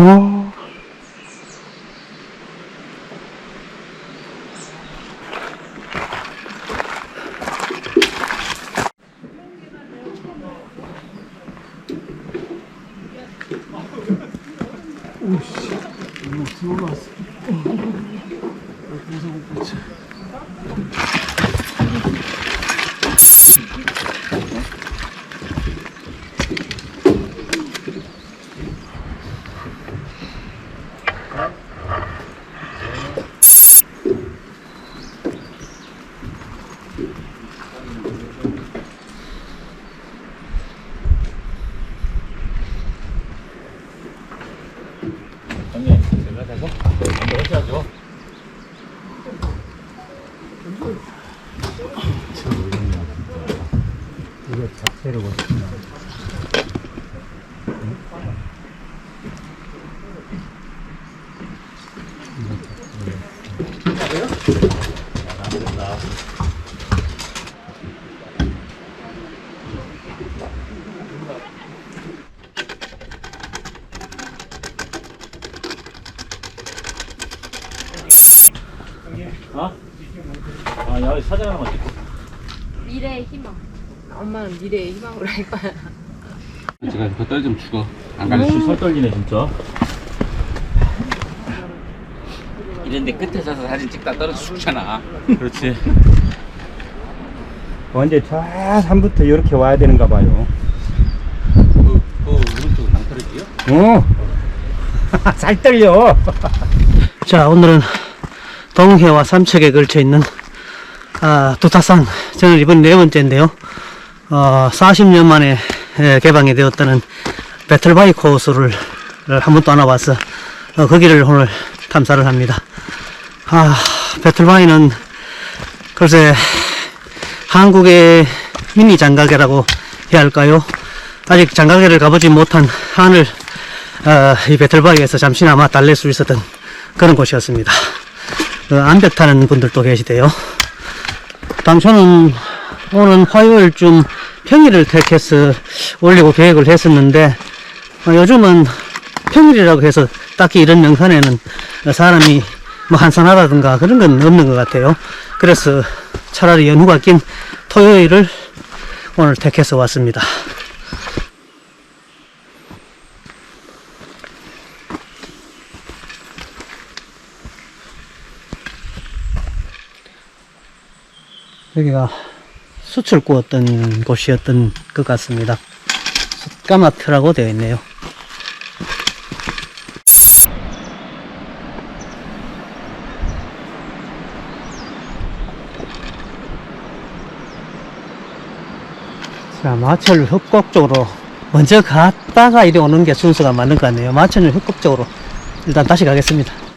어. 오씨, 너무 들어왔어. 무서운 거지. 형님, 제가 대서 먼저 하셔야죠. 이거 자체를 보시면. 어? 아, 여기 사진 하나만 찍고. 미래의 희망. 엄마는 미래의 희망으로 할 거야. 제가 그 떨좀 죽어. 안 가려. 설 떨리네, 진짜. 이런 데 끝에 서서 사진 찍다 떨어져 죽잖아. 그렇지. 언제 저 산부터 이렇게 와야 되는가 봐요. 그, 그 오른쪽 낭떠러지요? 어. 잘 떨려. 자, 오늘은 동해와 삼척에 걸쳐 있는 아, 도타산. 저는 이번 네 번째인데요. 어, 40년 만에 예, 개방이 되었다는 배틀바이 코스를 한 번도 안 와봐서 어, 거기를 오늘 탐사를 합니다. 아, 배틀바이는 글쎄 한국의 미니 장가게라고 해야 할까요? 아직 장가게를 가보지 못한 한을 어, 이 배틀바위에서 잠시나마 달랠 수 있었던 그런 곳이었습니다. 어, 암벽 타는 분들도 계시대요. 당초는 오는 화요일쯤 평일을 택해서 올리고 계획을 했었는데 어, 요즘은 평일이라고 해서 딱히 이런 명산에는 사람이 뭐 한산하다든가 그런 건 없는 것 같아요. 그래서 차라리 연휴가 낀 토요일을 오늘 택해서 왔습니다. 여기가 숯을 구웠던 곳이었던 것 같습니다. 숯가마트라고 되어 있네요. 자, 마천을 흑곡 쪽으로 먼저 갔다가 이리 오는 게 순서가 맞는 것 같네요. 마천을 흑곡 쪽으로 일단 다시 가겠습니다.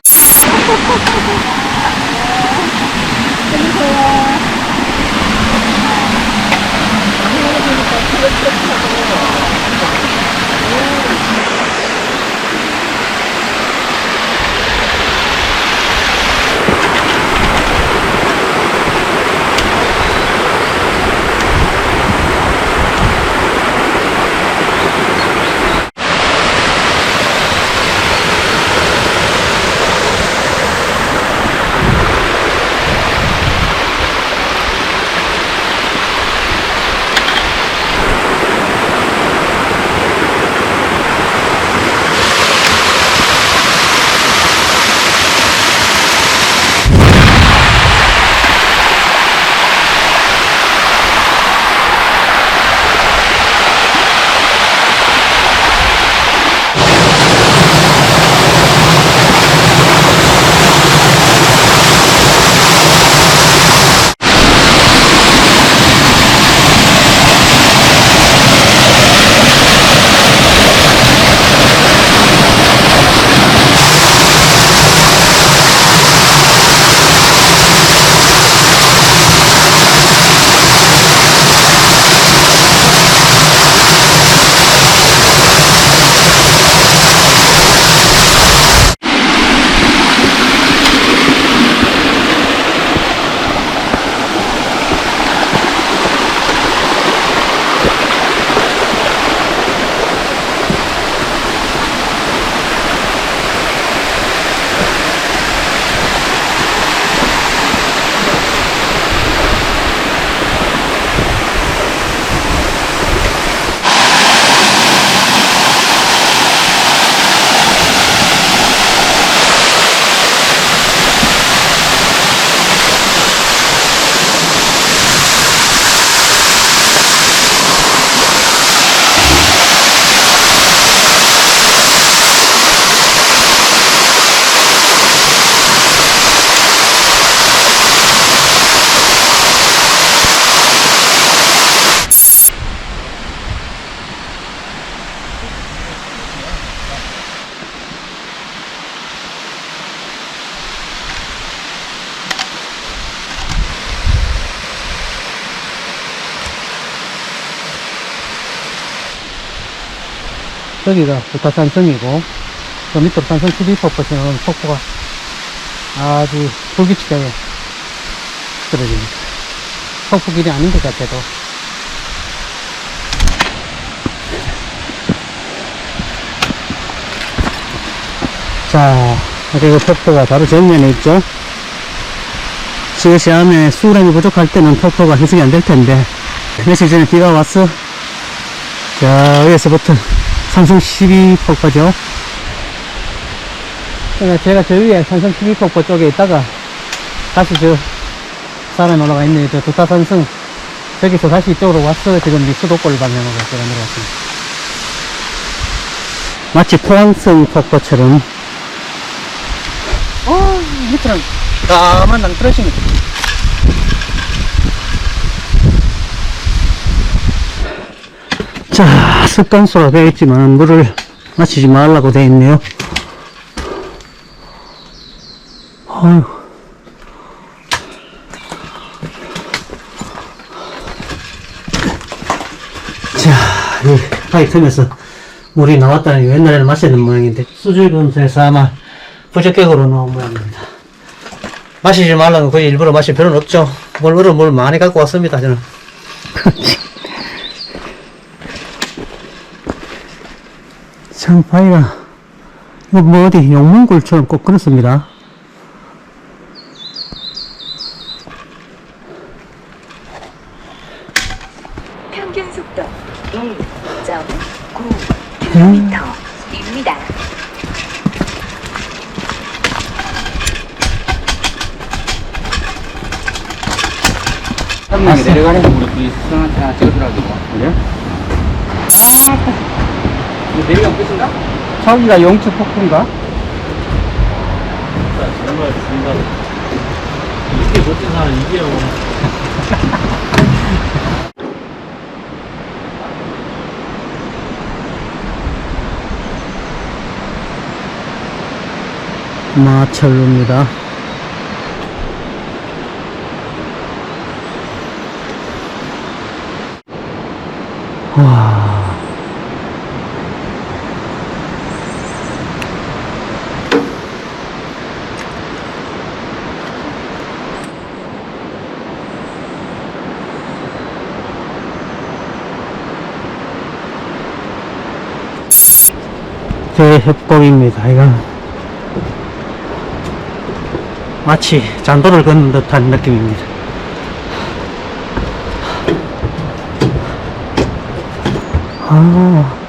여기가 부타산성이고, 저 밑으로 산성 12%는 폭포가 아주 불규칙하게 떨어집니다. 폭포길이 아닌 것 같아도. 자, 그리고 폭포가 바로 정면에 있죠. 지그시 암에 수량이 부족할 때는 폭포가 해석이 안 될 텐데, 며칠 전에 비가 왔어. 자, 여기서부터 산성 12폭포죠. 그러니까 제가 저 위에 산성 12폭포 쪽에 있다가 다시 저 산에 올라가 있는 저 두타산성 저기서 다시 이쪽으로 왔어. 지금 이 수도골 방향으로 제가 내려왔습니다. 마치 포항성 폭포처럼 어, 밑으로 까만 낭 떨어지네. 자, 습관소로 되어 있지만 물을 마시지 말라고 되어 있네요. 자, 이 파이 틈에서 물이 나왔다는 게 옛날에는 마셨는 모양인데 수질 검사에서 아마 부적격으로 나온 모양입니다. 마시지 말라는 거의 일부러 마실 필요는 없죠. 물, 얼음 물 많이 갖고 왔습니다, 저는. 참, 파이가, 이거 뭐 어디 용문굴처럼 꼭 그렇습니다. 평균 속도 1.9km입니다. 형이 내려가는 거 우리 수상한테 하나 찍어주라고. 그래? 내려가면 끝인가? 저기가 영추 폭포인가? 마철로입니다. 와. 대협곡입니다, 이건. 마치 잔도를 걷는 듯한 느낌입니다. 아.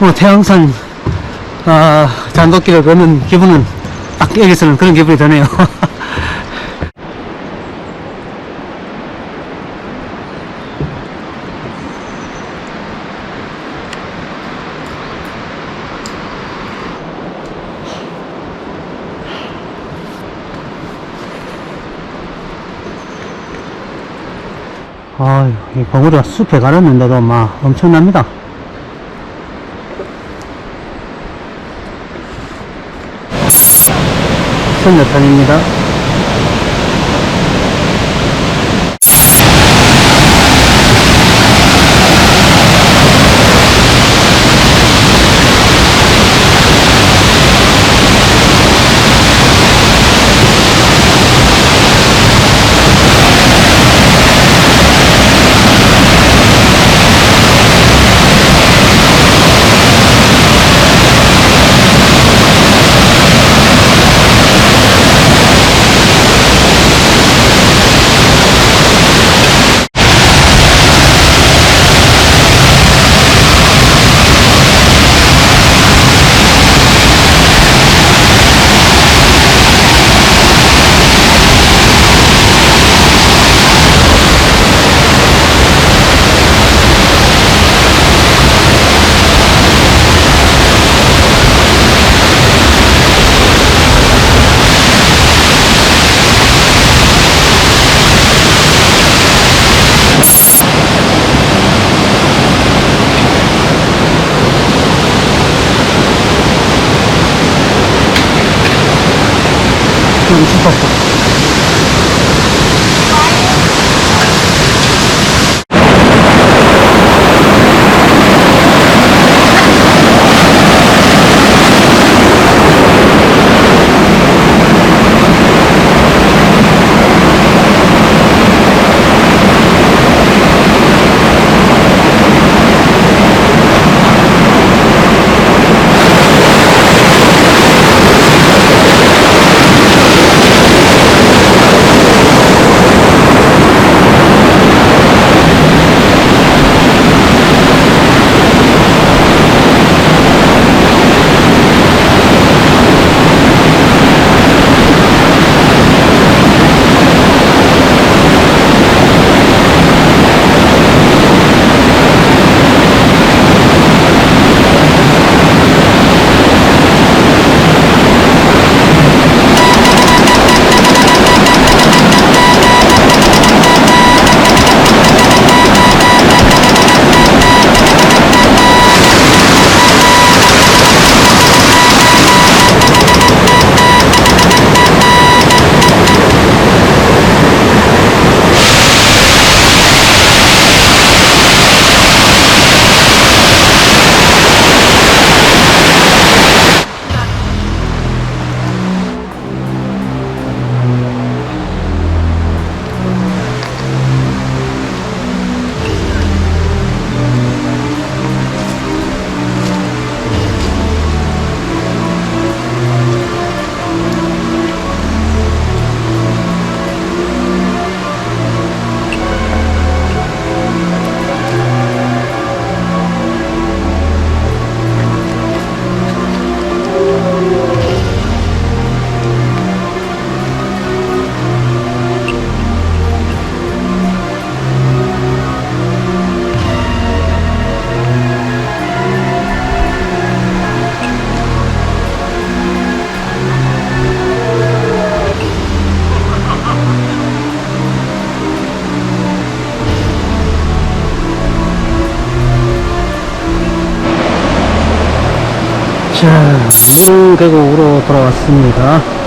뭐 태양산 아, 잔도길을 걷는 기분은 딱 여기서는 그런 기분이 드네요. 아유, 이 봉우리가 숲에 가렸는데도 막 엄청납니다. 선여탄입니다. 이렇게 싶었어. 자, 무대국으로 돌아왔습니다.